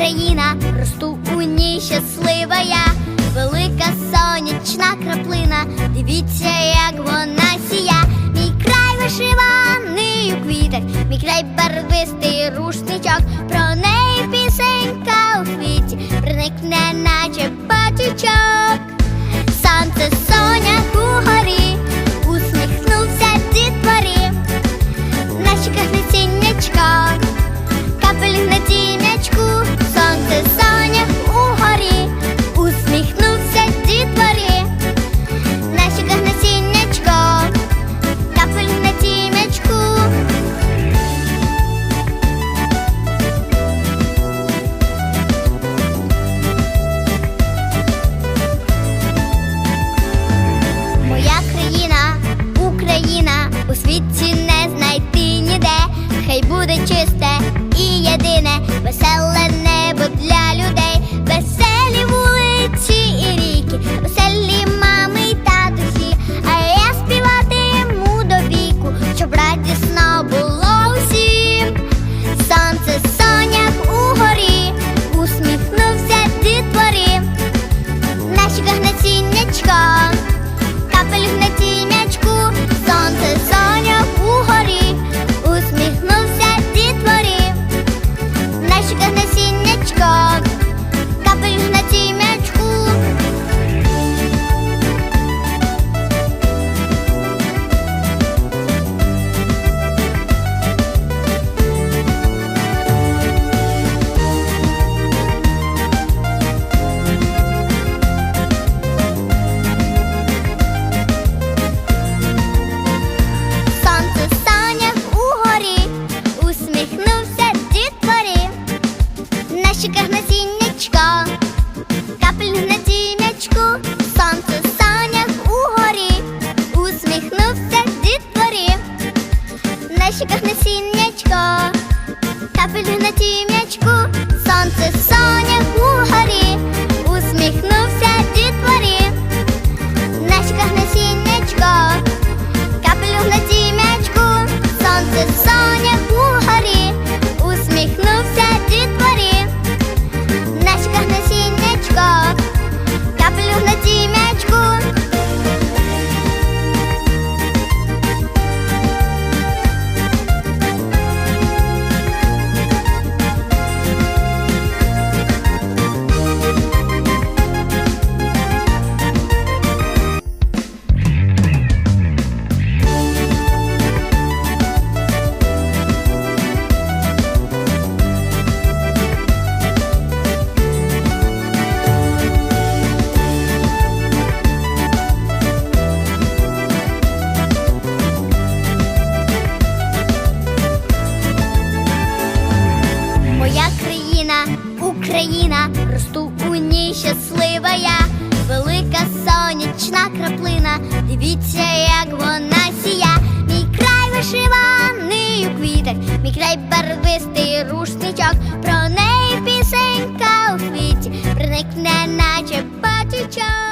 Країна росту у ній щаслива я, велика сонячна краплина, дивіться, як вона сія, мій край вишиваний у квітах, мій край барвистий рушничок, про неї пісенька у квіті, проникне, наче потічок. Kabulün açayım Україна, росту у ній щаслива я, велика сонячна краплина, дивіться, як вона сія, мій край вишиваний у квітах, мій край барвистий рушничок, про неї пісенька у квіті, проникне, наче потічок.